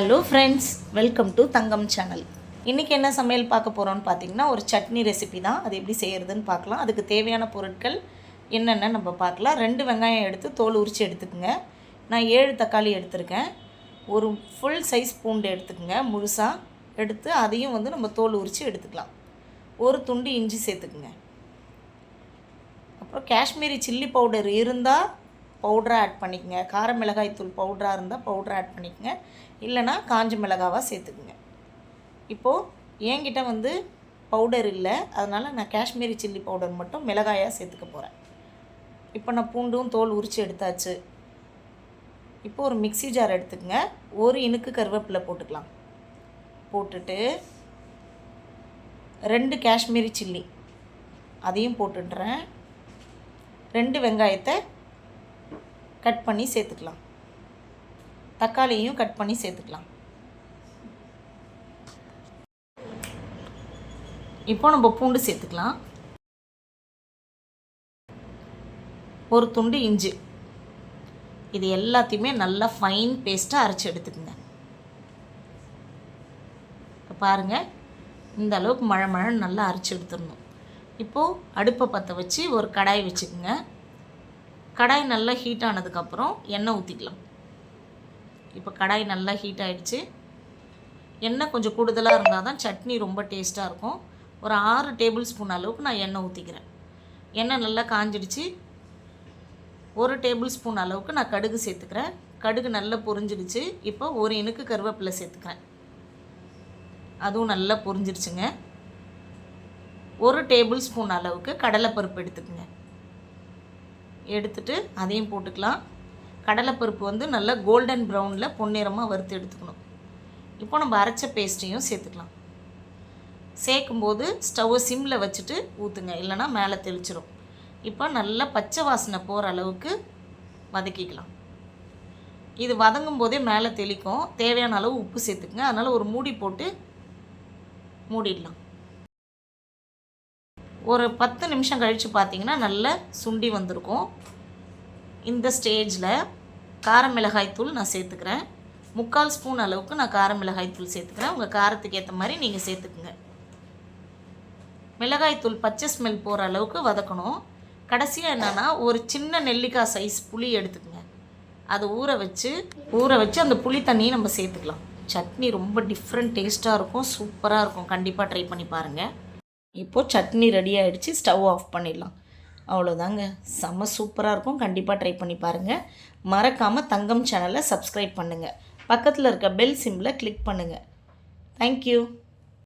Hello friends welcome to Thangam channel இன்றைக்கி என்ன சமையல் பார்க்க போகிறோன்னு பார்த்தீங்கன்னா ஒரு சட்னி ரெசிபி தான். அது எப்படி செய்கிறதுன்னு பார்க்கலாம். அதுக்கு தேவையான பொருட்கள் என்னென்ன நம்ம பார்க்கலாம். ரெண்டு வெங்காயம் எடுத்து தோல் உரித்து எடுத்துக்கோங்க. நான் ஏழு தக்காளி எடுத்திருக்கேன். ஒரு ஃபுல் சைஸ் பூண்டு எடுத்துக்கோங்க. முழுசாக எடுத்து அதையும் வந்து நம்ம தோல் உரித்து எடுத்துக்கலாம். ஒரு துண்டு இஞ்சி சேர்த்துக்குங்க. அப்புறம் காஷ்மீரி சில்லி பவுடர் இருந்தால் பவுடராக ஆட் பண்ணிக்கங்க. கார மிளகாய் தூள் பவுடராக இருந்தால் பவுடர் ஆட் பண்ணிக்கங்க. இல்லைனா காஞ்ச மிளகாவாக சேர்த்துக்குங்க. இப்போது என்கிட்ட வந்து பவுடர் இல்லை. அதனால் நான் காஷ்மீரி சில்லி பவுடர் மட்டும் மிளகாயாக சேர்த்துக்க போகிறேன் இப்போ நான் பூண்டும் தோல் உரித்து எடுத்தாச்சு. இப்போ ஒரு மிக்ஸி ஜார் எடுத்துக்கங்க. ஒரு இனுக்கு கருவேப்பிலை போட்டுக்கலாம். போட்டுட்டு ரெண்டு காஷ்மீரி சில்லி அதையும் போட்டுடுறேன். ரெண்டு வெங்காயத்தை கட் பண்ணி சேர்த்துக்கலாம். தக்காளியும் கட் பண்ணி சேர்த்துக்கலாம். இப்போ நம்ம பூண்டு சேர்த்துக்கலாம். ஒரு துண்டு இஞ்சி. இது எல்லாத்தையுமே நல்லா ஃபைன் பேஸ்ட்டாக அரைச்சி எடுத்துக்கோங்க. இப்போ பாருங்கள் இந்த அளவுக்கு மழை மழை நல்லா அரைச்சி எடுத்துடணும். இப்போது அடுப்பை பற்ற வச்சு ஒரு கடாய் வச்சுக்கோங்க. கடாய் நல்லா ஹீட் ஆனதுக்கப்புறம் எண்ணெய் ஊற்றிக்கலாம் இப்போ கடாய் நல்லா ஹீட் ஆகிடுச்சு எண்ணெய் கொஞ்சம் கூடுதலாக இருந்தால் தான் சட்னி ரொம்ப டேஸ்ட்டாக இருக்கும். ஒரு ஆறு டேபிள் ஸ்பூன் அளவுக்கு நான் எண்ணெய் ஊற்றிக்கிறேன் எண்ணெய் நல்லா காஞ்சிடுச்சு. ஒரு டேபிள் ஸ்பூன் அளவுக்கு நான் கடுகு சேர்த்துக்கிறேன். கடுகு நல்லா பொரிஞ்சிடுச்சு. இப்போ ஒரு இனுக்கு கருவேப்பிலை சேர்த்துக்கிறேன். அதுவும் நல்லா பொரிஞ்சிடுச்சுங்க. ஒரு டேபிள் ஸ்பூன் அளவுக்கு கடலைப்பருப்பு எடுத்துக்கோங்க. எடுத்துட்டு அதையும் போட்டுக்கலாம். கடலைப்பருப்பு வந்து நல்லா கோல்டன் ப்ரௌனில் பொன்னிறமாக வறுத்து எடுத்துக்கணும். இப்போ நம்ம அரைச்ச பேஸ்ட்டையும் சேர்த்துக்கலாம். சேர்க்கும்போது ஸ்டவ்வை சிம்மில் வச்சுட்டு ஊற்றுங்க இல்லைனா மேலே தெளிச்சிடும் இப்போ நல்லா பச்சை வாசனை போகிற அளவுக்கு வதக்கிக்கலாம். இது வதங்கும் போதே மேலே தெளிக்கும். தேவையான அளவு உப்பு சேர்த்துக்குங்க. அதனால் ஒரு மூடி போட்டு மூடிடலாம். ஒரு பத்து நிமிஷம் கழித்து பார்த்தீங்கன்னா நல்லா சுண்டி வந்திருக்கும். இந்த ஸ்டேஜில் கார மிளகாய் தூள் நான் சேர்த்துக்கிறேன். முக்கால் ஸ்பூன் அளவுக்கு நான் கார மிளகாய் தூள் சேர்த்துக்கிறேன். உங்கள் காரத்துக்கு ஏற்ற மாதிரி நீங்கள் சேர்த்துக்குங்க. மிளகாய் தூள் பச்சை ஸ்மெல் போகிற அளவுக்கு வதக்கணும். கடைசியாக என்னென்னா ஒரு சின்ன நெல்லிக்காய் சைஸ் புளி எடுத்துக்கங்க. அதை ஊற வச்சு ஊற வச்சு அந்த புளி தண்ணியை நம்ம சேர்த்துக்கலாம். சட்னி ரொம்ப டிஃப்ரெண்ட் டேஸ்ட்டாக இருக்கும். சூப்பராக இருக்கும். கண்டிப்பாக ட்ரை பண்ணி பாருங்கள் இப்போது சட்னி ரெடி ஆகிடுச்சு ஸ்டவ் ஆஃப் பண்ணிடலாம். அவ்வளோதாங்க செம்ம சூப்பராக இருக்கும். கண்டிப்பாக ட்ரை பண்ணி பாருங்கள் மறக்காமல் தங்கம் சேனலை சப்ஸ்கிரைப் பண்ணுங்கள் பக்கத்தில் இருக்க பெல் சிம்மில் கிளிக் பண்ணுங்கள் தேங்க்யூ